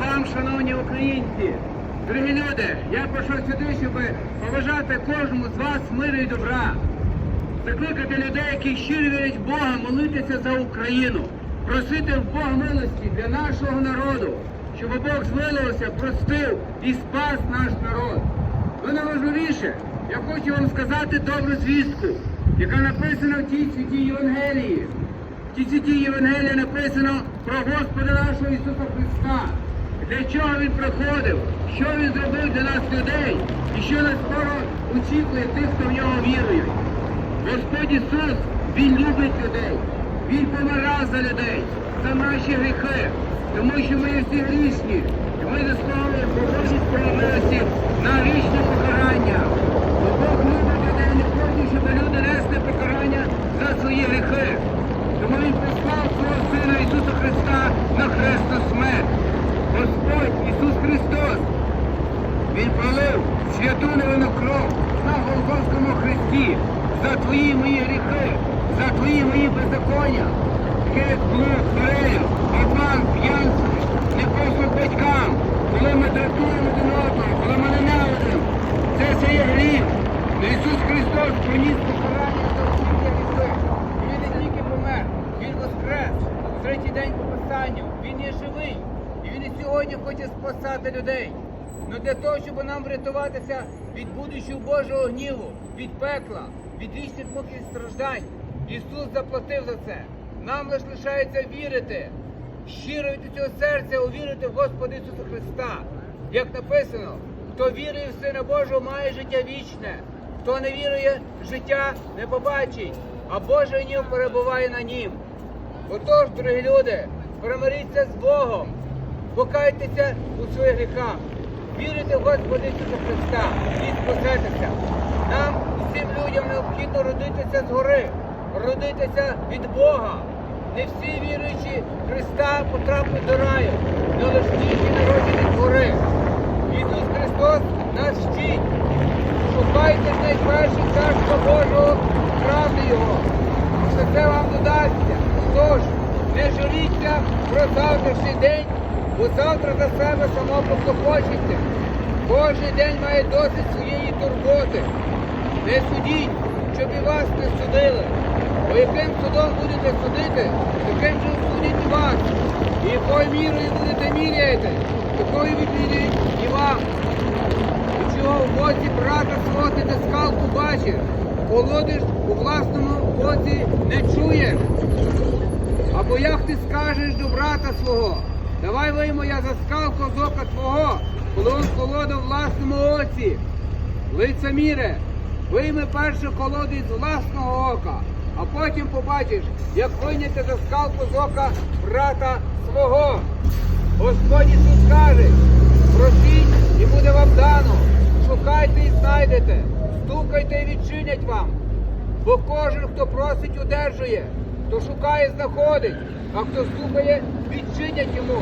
Вам, шановні українці! Дорогі люди, я прийшов сюди, щоб побажати кожному з вас миру і добра. Закликати людей, які щиро вірять в Бога, молитися за Україну, просити в Бога милості для нашого народу, щоб Бог змилився, простив і спас наш народ. Ну найважливіше, я хочу вам сказати добру звістку, яка написана в тій святій Євангелії. В тій святій Євангелії написано про Господа нашого Ісуса Христа. Для чого Він приходив, що Він зробив для нас людей, і що нас скоро очікує тих, хто в нього вірує. Господь Ісус, Він любить людей, Він помирав за людей, за наші гріхи, тому що ми всі грішні, і ми заслуговуємо Божій справедливості на вічне покарання. Бо Бог любить людей, не хоче, щоб люди несли покарання за свої гріхи. Тому Він послав свого Сина Ісуса Христа на хресну смерть. Господь Ісус Христос, Він пролив святу невинну кров на Голгофському хресті за твої мої гріхи, за твої мої беззаконня. Як блуд, хвилею, обман, п'янство, непослух батькам, коли ми дратуємо один одного, коли ми ненавидимо. Це все є гріх. Ісус Христос поніс покарання за всі гріхи. І Він не тільки помер, Він воскрес. Третій день по. Він є живий. І він і сьогодні хоче спасати людей. Ну для того, щоб нам врятуватися від будущого Божого гніву, від пекла, від вічних мук і страждань, Ісус заплатив за це. Нам лише лишається вірити, щиро від цього серця увірити в Господа Ісуса Христа. Як написано, хто вірує в Сина Божого, має життя вічне, хто не вірує, життя не побачить, а Божий гнів перебуває на нім. Отож, дорогі люди, примиріться з Богом, покайтеся у своїх гріхах, вірите в Господа Ісуса Христа і спасетеся. Нам, всім людям, необхідно родитися згори, родитися від Бога. Не всі віруючі Христа потраплять до раю, але лише ті, які народжені згори. Ісус Христос нас вчить. Шукайте найперше царство Божого, правди Його. Все це вам додасться. Тож, не жаліться про завтрашній день, бо завтра за себе само поклопочеться. Кожен день має досить своєї турботи. Не судіть, щоб і вас не судили. Бо яким судом будете судити, таким же судять вас. І якою мірою будете міряти, такою відміряють і вам. І чого в боці брата свого ти не скалку бачиш, колодиш у власному боці не чуєш. Або як ти скажеш до брата свого, давай виймо я за скалку з твого, коли он колода в власному оці. Лицеміре, вийми першу колоду із власного ока, а потім побачиш, як вийняти за скалку з ока брата свого. Господь Ісус каже, просіть і буде вам дано, шукайте і знайдете, стукайте і відчинять вам. Бо кожен, хто просить, одержує, хто шукає, знаходить, а хто стукає, відчинять йому.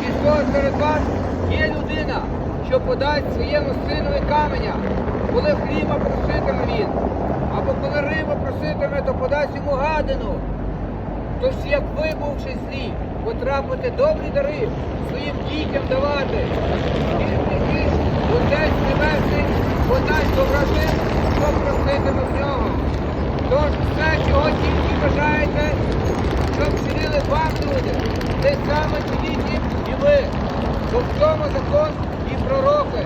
Чи того серед вас є людина, що подасть своєму синові каменя, коли хліба проситиме він, або коли риба проситиме, то подасть йому гадину. Тож, як ви, бувши злі, потрапите добрі дари своїм дітям давати, Отець Небесний подасть доброти, що проситиме в нього. Тож все, чого тільки бажаєте, щоб вчинили вам люди, те саме чиніть їм і ви. Бо в цьому закон і пророки.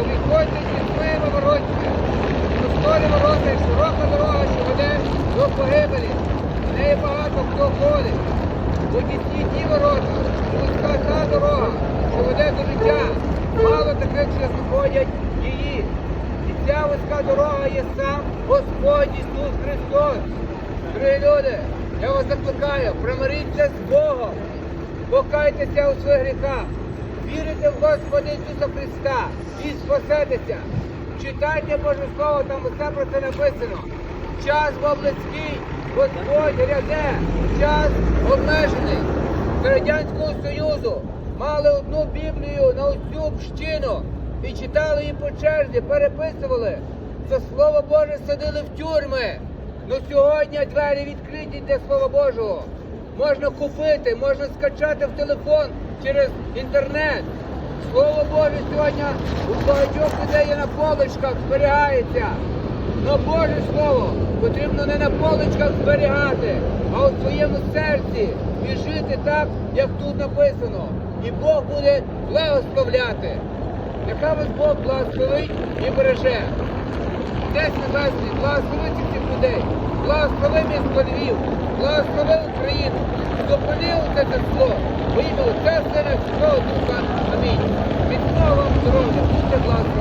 Обіходьте зі своїми воротьми. Просторі ворота і широка дорога, що веде до погибелі. В неї багато хто ходить. Бо тісні ті ворота, вузька та дорога, що веде до життя. Мало таких, що знаходять її. І ця вузька дорога є сам Господь Ісус Христос. Дорогі люди, я вас закликаю, примиріться з Богом, покайтеся у своїх гріхах, вірите в Господа Ісуса Христа і спасетеся. Читайте Боже Слово, там усе про це написано. Час близький, Господь гряде, час обмежений. З Радянського Союзу мали одну Біблію на усю общину і читали її по черзі, переписували. За Слово Боже садили в тюрми. Ну сьогодні двері відкриті для Слова Божого. Можна купити, можна скачати в телефон через інтернет. Слово Боже сьогодні у багатьох людей є на поличках, зберігається. Но Боже Слово потрібно не на поличках зберігати, а у своєму серці і жити так, як тут написано. І Бог буде благословляти. Нехай вас Бог благословить і береже. Десь небесний, благослови цих людей, благослови місто Львів, благослови здоров'я, будьте благословені.